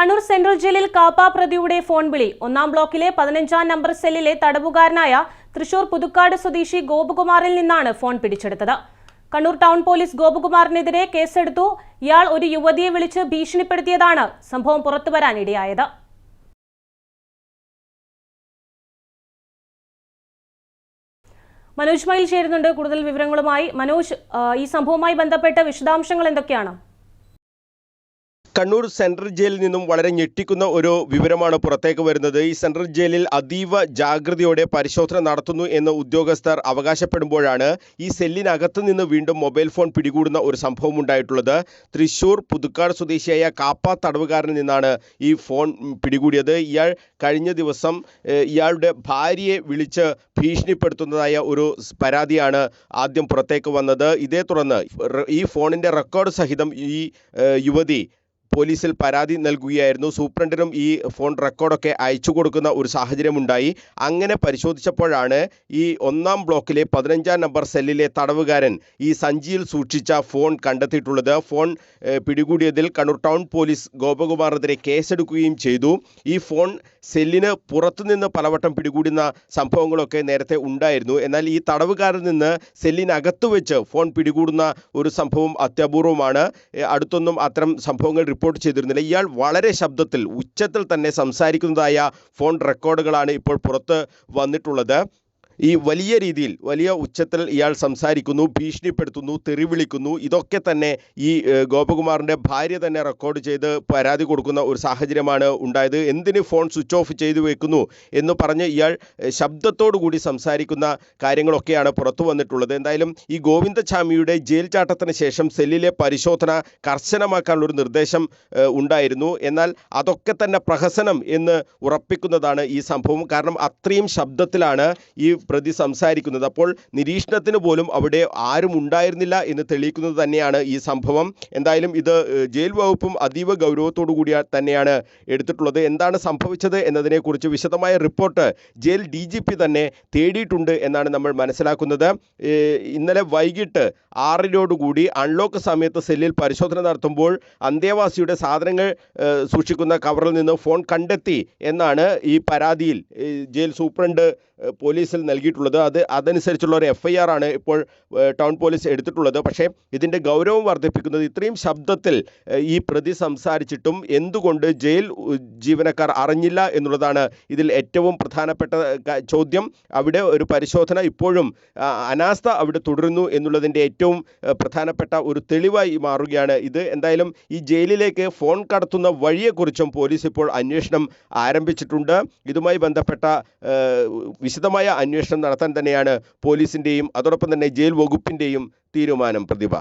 Kannur central ജയിലിൽ കാപ്പ പ്രതിയുടെ phone വിളി. ഒന്നാം ബ്ലോക്കിലെ പതിനഞ്ചാം നമ്പർ സെല്ലിലെ തടവുകാരനായ തൃശൂർ പുതുക്കാട് സ്വദേശി ഗോപകുമാറിൽ നിന്നാണ് ഫോൺ പിടിച്ചെടുത്തത്. കണ്ണൂർ ടൗൺ പോലീസ് ഗോപകുമാറിനെതിരെ കേസെടുത്തു. ഇയാൾ ഒരു യുവതിയെ വിളിച്ച് ഭീഷണിപ്പെടുത്തിയതാണ് സംഭവം പുറത്തുവരാൻ ഇടയായത് മനോജ് മയിൽ ചേരുന്നുണ്ട്. കൂടുതൽ വിവരങ്ങളുമായി മനോജ് ഈ സംഭവവുമായി ബന്ധപ്പെട്ട വിശദാംശങ്ങൾ എന്തൊക്കെയാണ്? കണ്ണൂർ സെൻട്രൽ ജയിലിൽ നിന്നും വളരെ ഞെട്ടിക്കുന്ന ഒരു വിവരമാണ് പുറത്തേക്ക് വരുന്നത്. ഈ സെൻട്രൽ ജയിലിൽ അതീവ ജാഗ്രതയോടെ പരിശോധന നടത്തുന്നു എന്ന് ഉദ്യോഗസ്ഥർ അവകാശപ്പെടുമ്പോഴാണ് ഈ സെല്ലിനകത്ത് നിന്ന് വീണ്ടും മൊബൈൽ ഫോൺ പിടികൂടുന്ന ഒരു സംഭവം ഉണ്ടായിട്ടുള്ളത്. തൃശൂർ പുതുക്കാട് സ്വദേശിയായ കാപ്പ തടവുകാരനിൽ നിന്നാണ് ഈ ഫോൺ പിടികൂടിയത്. ഇയാൾ കഴിഞ്ഞ ദിവസം ഇയാളുടെ ഭാര്യയെ വിളിച്ച് ഭീഷണിപ്പെടുത്തുന്നതായ ഒരു പരാതിയാണ് ആദ്യം പുറത്തേക്ക് വന്നത്. ഇതേ തുടർന്ന് ഈ ഫോണിന്റെ റെക്കോർഡ് സഹിതം ഈ യുവതി പോലീസിൽ പരാതി നൽകുകയായിരുന്നു. സൂപ്രണ്ടിനും ഈ ഫോൺ റെക്കോർഡൊക്കെ അയച്ചു കൊടുക്കുന്ന ഒരു സാഹചര്യമുണ്ടായി. അങ്ങനെ പരിശോധിച്ചപ്പോഴാണ് ഈ ഒന്നാം ബ്ലോക്കിലെ പതിനഞ്ചാം നമ്പർ സെല്ലിലെ തടവുകാരൻ ഈ സഞ്ചിയിൽ സൂക്ഷിച്ച ഫോൺ കണ്ടെത്തിയിട്ടുള്ളത്. ഫോൺ പിടികൂടിയതിൽ കണ്ണൂർ ടൗൺ പോലീസ് ഗോപകുമാറിനെതിരെ കേസെടുക്കുകയും ചെയ്തു. ഈ ഫോൺ സെല്ലിന് പുറത്തുനിന്ന് പലവട്ടം പിടികൂടുന്ന സംഭവങ്ങളൊക്കെ നേരത്തെ ഉണ്ടായിരുന്നു. എന്നാൽ ഈ തടവുകാരിൽ നിന്ന് സെല്ലിനകത്ത് വെച്ച് ഫോൺ പിടികൂടുന്ന ഒരു സംഭവം അത്യപൂർവമാണ്. അടുത്തൊന്നും അത്തരം സംഭവങ്ങൾ റിപ്പോർട്ട് ചെയ്തിരുന്നില്ല. ഇയാൾ വളരെ ശബ്ദത്തിൽ ഉച്ചത്തിൽ തന്നെ സംസാരിക്കുന്നതായ ഫോൺ റെക്കോർഡുകളാണ് ഇപ്പോൾ പുറത്ത് വന്നിട്ടുള്ളത്. ഈ വലിയ രീതിയിൽ വലിയ ഉച്ചത്തിൽ ഇയാൾ സംസാരിക്കുന്നു ഭീഷണിപ്പെടുത്തുന്നു തെറിവിളിക്കുന്നു. ഇതൊക്കെ തന്നെ ഈ ഗോപകുമാറിന്റെ ഭാര്യ തന്നെ റെക്കോർഡ് ചെയ്ത് പരാതി കൊടുക്കുന്ന ഒരു സാഹചര്യമാണ് ഉണ്ടായത്. എന്തിന് ഫോൺ സ്വിച്ച് ഓഫ് ചെയ്തു വെക്കുന്നു എന്ന് പറഞ്ഞ് ഇയാൾ ശബ്ദത്തോടു കൂടി സംസാരിക്കുന്ന കാര്യങ്ങളൊക്കെയാണ് പുറത്തു വന്നിട്ടുള്ളത്. എന്തായാലും ഈ ഗോവിന്ദചാമിയുടെ ജയിൽ ചാട്ടത്തിന് ശേഷം സെല്ലിലെ പരിശോധന കർശനമാക്കാനുള്ള ഒരു നിർദ്ദേശം ഉണ്ടായിരുന്നു. എന്നാൽ അതൊക്കെ തന്നെ പ്രഹസനം എന്ന് ഉറപ്പിക്കുന്നതാണ് ഈ സംഭവം. കാരണം അത്രയും ശബ്ദത്തിലാണ് ഈ പ്രതി സംസാരിക്കുന്നത്. അപ്പോൾ നിരീക്ഷണത്തിന് പോലും അവിടെ ആരും ഉണ്ടായിരുന്നില്ല എന്ന് തെളിയിക്കുന്നത് തന്നെയാണ് ഈ സംഭവം. എന്തായാലും ഇത് ജയിൽ വകുപ്പും അതീവ ഗൗരവത്തോടു കൂടി തന്നെയാണ് എടുത്തിട്ടുള്ളത്. എന്താണ് സംഭവിച്ചത് എന്നതിനെക്കുറിച്ച് വിശദമായ report jail D G P തന്നെ തേടിയിട്ടുണ്ട് എന്നാണ് നമ്മൾ മനസ്സിലാക്കുന്നത്. ഇന്നലെ വൈകിട്ട് ആറിനോടുകൂടി അൺലോക്ക് സമയത്ത് സെല്ലിൽ പരിശോധന നടത്തുമ്പോൾ അന്തേവാസിയുടെ സാധനങ്ങൾ സൂക്ഷിക്കുന്ന കവറിൽ നിന്ന് ഫോൺ കണ്ടെത്തി എന്നാണ് ഈ പരാതിയിൽ ജയിൽ സൂപ്രണ്ട് പോലീസിൽ പോലീസിൽ നൽകിയിട്ടുള്ളത്. അത് അതനുസരിച്ചുള്ള ഒരു എഫ് ഐ ആർ ആണ് ഇപ്പോൾ ടൗൺ പോലീസ് എടുത്തിട്ടുള്ളത്. പക്ഷേ ഇതിന്റെ ഗൗരവം വർദ്ധിപ്പിക്കുന്നത് ഇത്രയും ശബ്ദത്തിൽ ഈ പ്രതി സംസാരിച്ചിട്ടും എന്തുകൊണ്ട് ജയിൽ ജീവനക്കാർ അറിഞ്ഞില്ല എന്നുള്ളതാണ് ഇതിൽ ഏറ്റവും പ്രധാനപ്പെട്ട ചോദ്യം. അവിടെ ഒരു പരിശോധന ഇപ്പോഴും അനാസ്ഥ അവിടെ തുടരുന്നു എന്നുള്ളതിന്റെ ഏറ്റവും പ്രധാനപ്പെട്ട ഒരു തെളിവായി മാറുകയാണ് ഇത്. എന്തായാലും ഈ ജയിലിലേക്ക് ഫോൺ കടത്തുന്ന വഴിയെക്കുറിച്ചും പോലീസ് ഇപ്പോൾ അന്വേഷണം ആരംഭിച്ചിട്ടുണ്ട്. ഇതുമായി ബന്ധപ്പെട്ട വിശദമായ വിശദമായ അന്വേഷണം നടത്താൻ തന്നെയാണ് പോലീസിന്റെയും അതോടൊപ്പം തന്നെ ജയിൽ വകുപ്പിന്റെയും തീരുമാനം പ്രതിഭ.